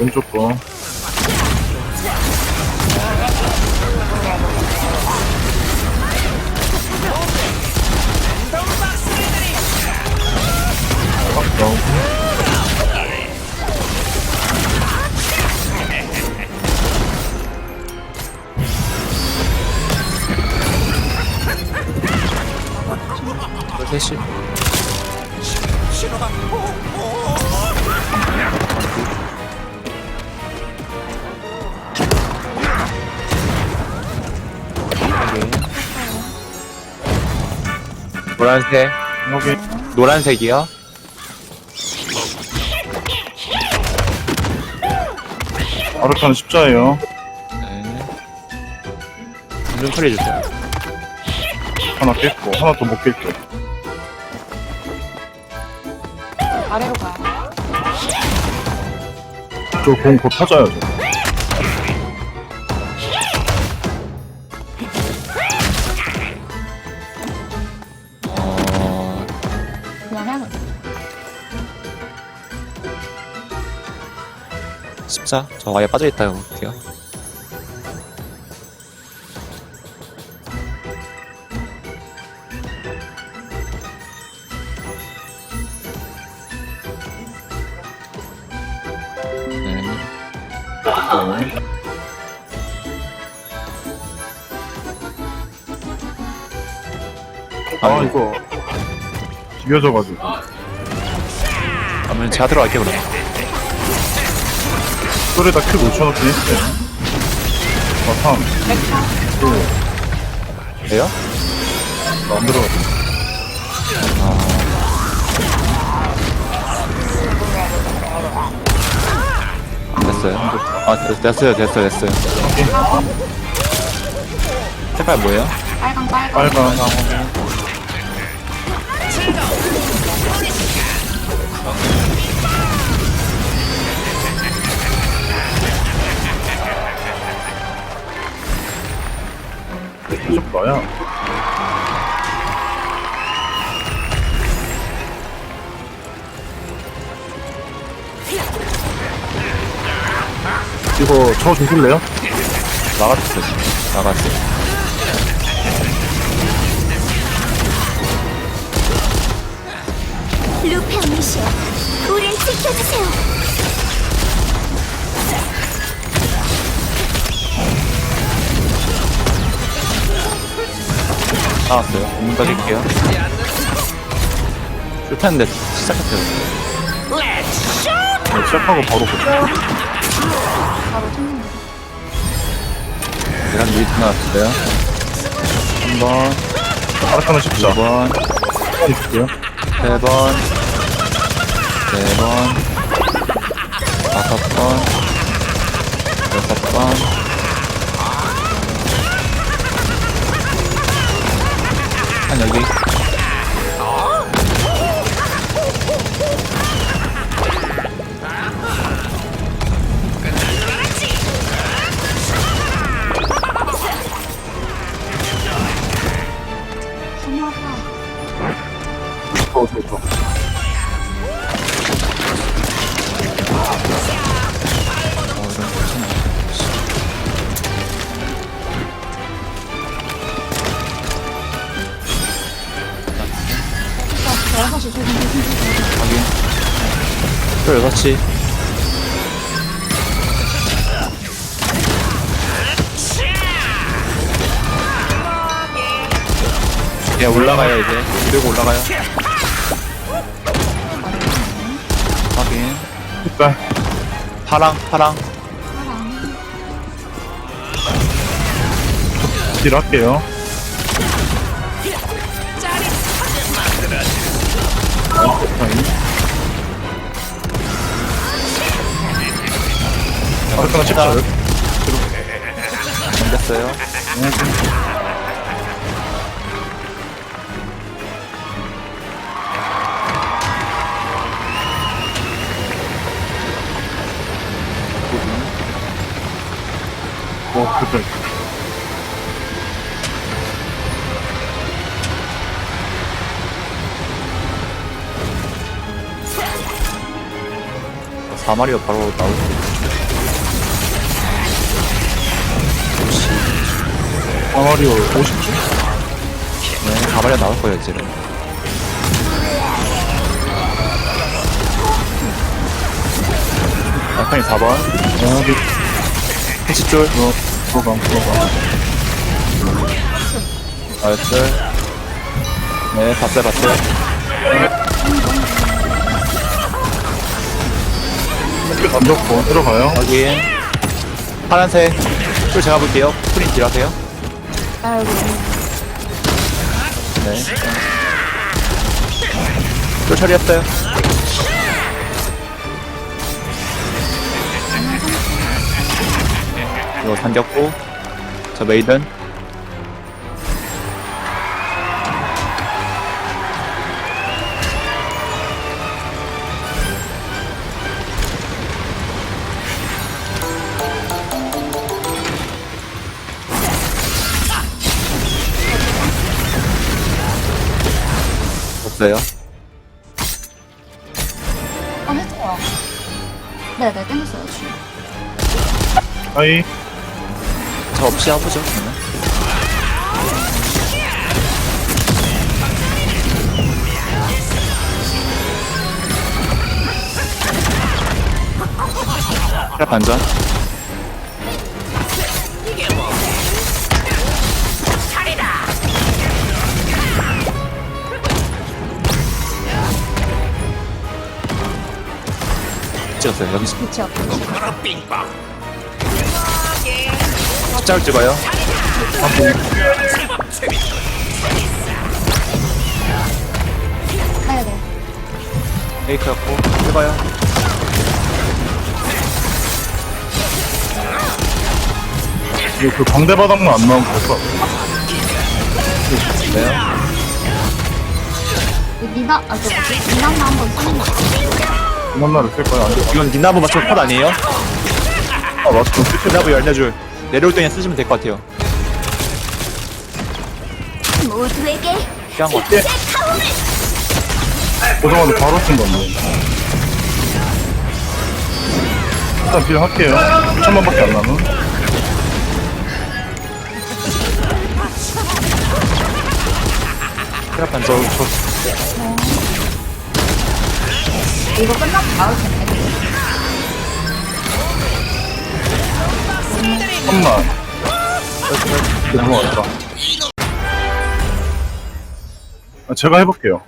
왼쪽 거. 아, 셋이 노란색 여기 노란색이요 아르카는 십자예요. 네. 좀 처리해주세요 하나 깼고 하나 더 못 깼죠. 아래로 가요. 저공곧 터져요. 저. 십자. 저 아예 빠져있다 볼게요 네. 네. 아 이거. 비벼져가지고. 그러면 제가 들어갈게요 그럼 소리다 큐 놓쳐놓긴 했어요. 아 3, 돼요? 2, 안 들어가. 됐어요 아 됐, 됐어요 됐어요 됐어요 색깔 뭐예요? 빨강 빨강. 빨간 계속 나야. 이거 저 주실래요? 나갔어요 나갔어요 루페 언니시여, 우릴 지켜주세요. 나왔어요. 문 닫을게요. 슈타인데 시작했어요. 네, 시작하고 바로 보죠. 바로 챙깁니다. 계란 밀트 나왔어요. 3번. 아르카는 십자. 2번. 있을게요. 3번. 4번. 5번. 6번 한여 자, 여섯 시 조심 조심 조심. 확인 또 6시 예 올라가요 이제 그리고 올라가요 확인 십자. 파랑 파랑 딜 할게요. 넘겼어요. 어, 그래. 사마리오 바로 나올 수 있어 광아리오 50초? 네, 가발려 나올 거예요, 지금. 알칸이 4번. 광아리 패치줄. 어, 들어감, 들어감. 나이스. 네, 봤어요, 봤어요. 햇빛 던졌고, 들어가요. 확인. 파란색. 줄 제가 볼게요. 프린 딜하세요. 아이고. 네. 줄 처리했어요. 이거 삼겼고. 저 메이든. 없어요. 어, 했어요. 네네, 땡겼어요, 줄. 하이. 저 없이 해보죠, 그러면. 트랩 찍었어요. 여기 그쵸. 숫자를 찍어요. 네네. 페이크였고 찍어요. 이거 그 광대 바닥만 안 같아. 네요. 이 미나, 아, 저? 미나나 한번 쓰는 거. 이만나를 쓸 거야, 안 돼. 이건 닌나무 맞춰 컷 아니에요? 아, 맞죠. 끝에 닌나무 열네 줄. 내려올 때 그냥 쓰시면 될 것 같아요. 모두에게. 제 가움을 고정하도 바로 쓴 건데. 일단 딜 할게요. 9천만 밖에 안 남은. 트랩 반전. 이거 끝나고 나올 텐데. 3만. 넘어왔다. 아, 제가 해볼게요.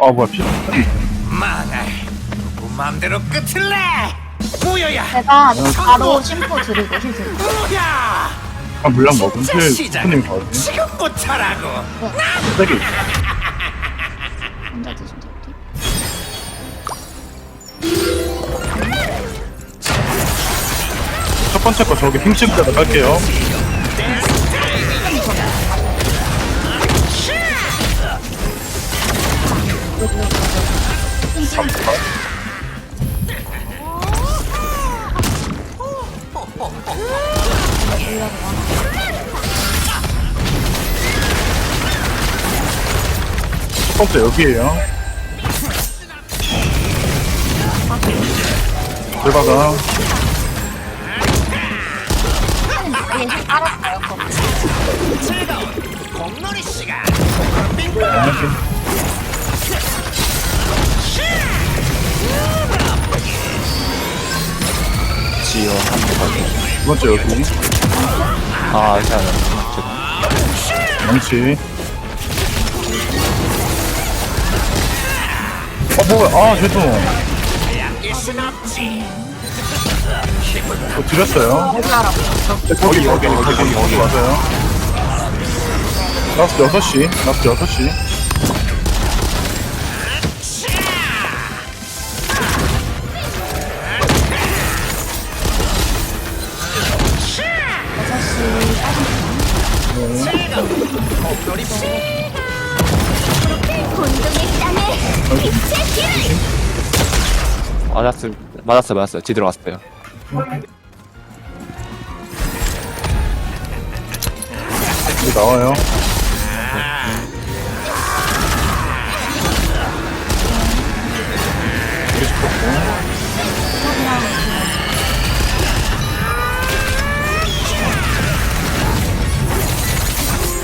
아, 뭐야, 피. 누구 맘대로 끝을 내 무효야 제가 바로 심포 드리고 힐 드리고. 무효야 아, 물량 먹은 자, 힐, 시작. 스님 가지. 지금부터라고 세게. 혼자 드시면 번째 거 저기 힘쓸 때다 깔게요. 첫 번째 여기에요. 들어가. 지요 한번 가게. 두 번째 여기. 아, 하면. 죄송. 망치. 어, 뭐야. 아, 죄송. 저 드렸어요. 거기, 거기, 거기, 거기, 거기 맞아요. 라스트 6시. 라스트 6시. 혼돈의 땅에 빛의 길을 맞았을, 맞았어요, 맞았어요. 지 들어갔어요. 여기 나와요. 먹고 싶었고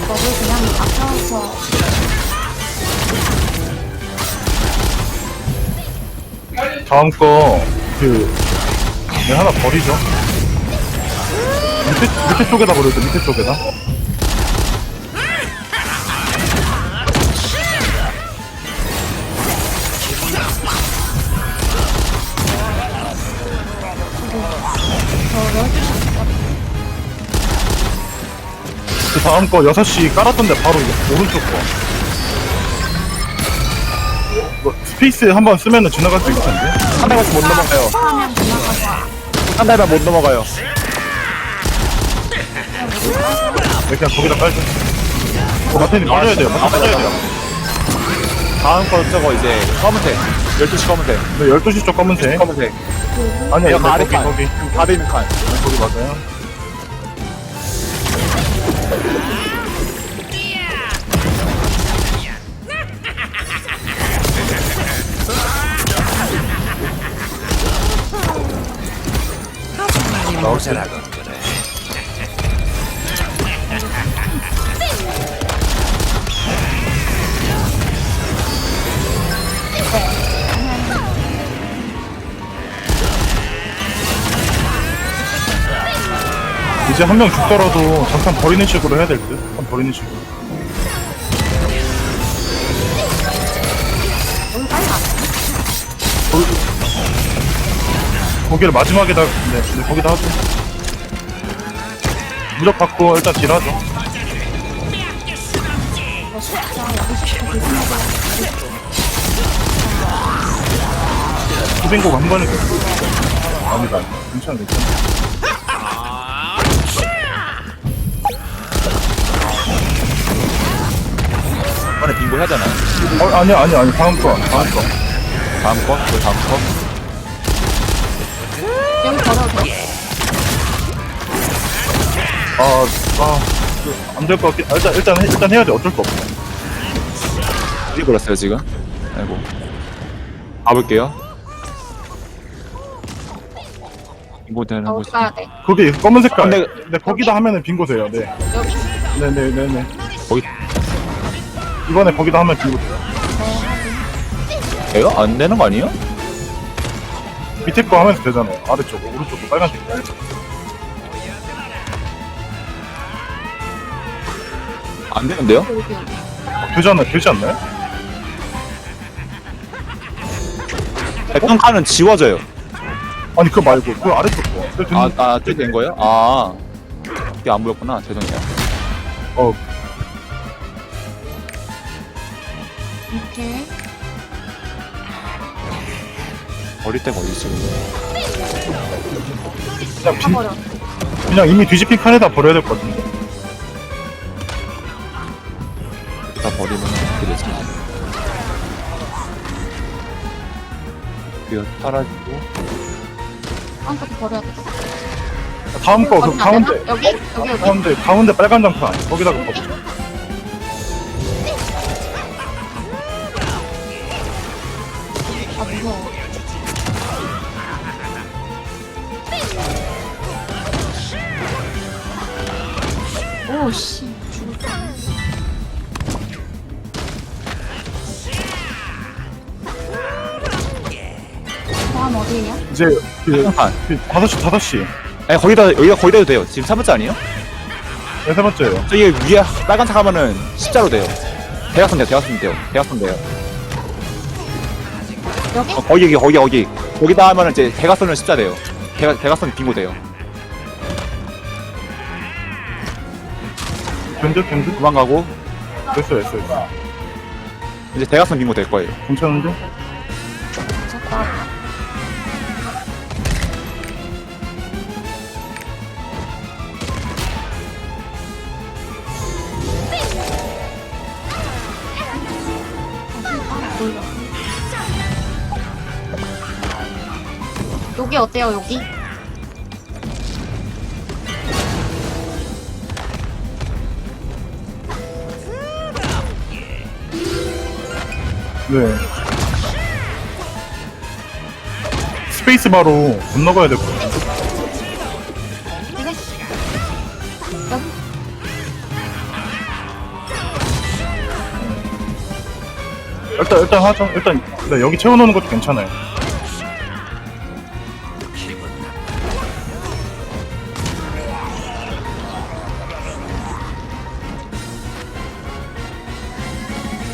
너를 그냥 아까워서 다음 거그 하나 버리죠? 밑에, 밑에 쪽에다 버려줘 밑에 쪽에다. 다음 거 6시 깔았던데 바로 오른쪽 거. 뭐, 스페이스 한번 쓰면은 지나갈 수 있을 텐데. 한 달밖에 못 넘어가요. 한 달만 못 넘어가요. 네, 그냥 거기다 깔죠. 어, 마태님 빠져야 돼요. 마태님 빠져야 돼요. 다음 거 저거 이제 검은색. 12시 검은색. 네, 12시 쪽 검은색. 검은색. 아니야, 이거 아래 거기, 칸. 거기. 다들 있는 칸. 거기 맞아요. 모자 이제 한 명 죽더라도 잠깐 버리는 식으로 해야 될 듯. 잠깐 버리는 식으로. 거기- 거기를 마지막에다, 네, 네, 거기다 하죠. 무적 받고 일단 딜하죠. 후빙곡 한 번에 끝. 아니다. 괜찮아, 괜찮아. 이번에 빙고 하잖아요. 어, 아니야, 아니야, 아니, 다음 거, 다음 거. 다음 거, 그 다음 거. 여기? 아, 아, 안 될 것 같긴. 아, 일단, 일단, 해- 일단 해야 돼. 어쩔 수 없어. 어디 걸었어요 지금? 아이고. 가볼게요. 빙고 되는 가야 돼? 거기 검은 색깔. 근데- 네, 거기다 하면은 빙고 돼요. 네. 여기? 네 네 네 네. 거기 이번에 거기다 하면 빙고 돼요. 돼요? 안 되는 거 아니에요? 밑에 거 하면서 되잖아요. 아래쪽, 오른쪽, 거 빨간색. 안 되는데요? 여기 여기 어, 되지 않나요? 되지 않나요? 백한 칸은 지워져요. 아니, 그거 말고, 그 아래쪽 거. 네, 됐- 아, 아, 된 거예요? 아. 이게 안 보였구나. 죄송해요. 어, 버릴 데가 어딨지? 그냥, 빙, 타버려 그냥 이미 뒤집힌 칸에다 버려야 될 것 같은데. 다 버리면 어떻게 되지? 이거 사라지고. 한쪽도 버려야 돼 다음 거, 그 버리면 안 되나? 가운데. 여기? 여기 여기 가운데, 가운데 빨간 장판. 거기다가 버려. 아 무서워 오씨 죽었다 다음 어디에요? 이제, 그, 백한 그, 5시, 5시. 아니, 거기다, 여기가 거기다 해도 돼요. 지금 3번째 아니에요? 네, 세 번째예요. 저기 위에 빨간색 하면은 십자로 돼요. 대각선 돼요, 대각선 돼요. 대각선 돼요. 여기? 어, 거기, 거기, 거기. 거기 다 하면은 이제 대각선은 십자 돼요. 대각, 대각선이 빙고 돼요. 견뎌, 견뎌. 도망가고, 됐어요, 됐어요. 됐어요. 이제 대각선 빙고 될 거예요. 괜찮은데? 여기 어때요 여기? 네. 스페이스 바로 건너가야 될 것 같아요. 여기? 여기? 일단, 일단 하죠. 일단, 네, 여기 채워놓는 것도 괜찮아요.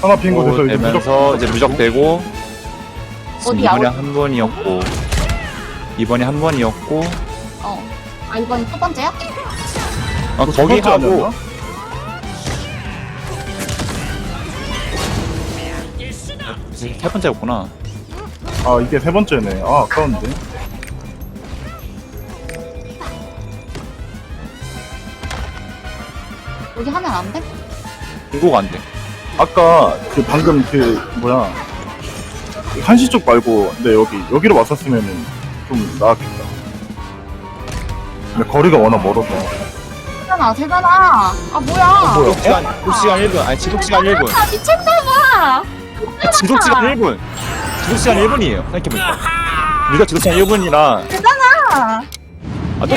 하나 빈 곳에서 이제 되면서 이제 무적 되고 지금 어디야? 이번에 한 번이었고 이번에 한 번이었고 어. 아, 이번 첫 번째야? 아, 두 거기 번째 하고? 이제 세 번째였구나 아 이게 세 번째네 아 아까운데 여기 하면 안 돼? 중국 안돼 아까 그 방금 그 뭐야? 한시 쪽 말고 근데 여기 여기로 왔었으면은 좀 나았겠다. 근데 거리가 워낙 멀어서. 세잖아, 세잖아. 아, 뭐야. 뭐야? 지속 시간 지속 시간 1분. 아니 지속 시간 1분. 아, 미쳤나봐. 지속 시간 1분. 지속 시간 1분이에요. 생각해보니까. 우리가 지속 시간 1분이라. 되잖아. 아 또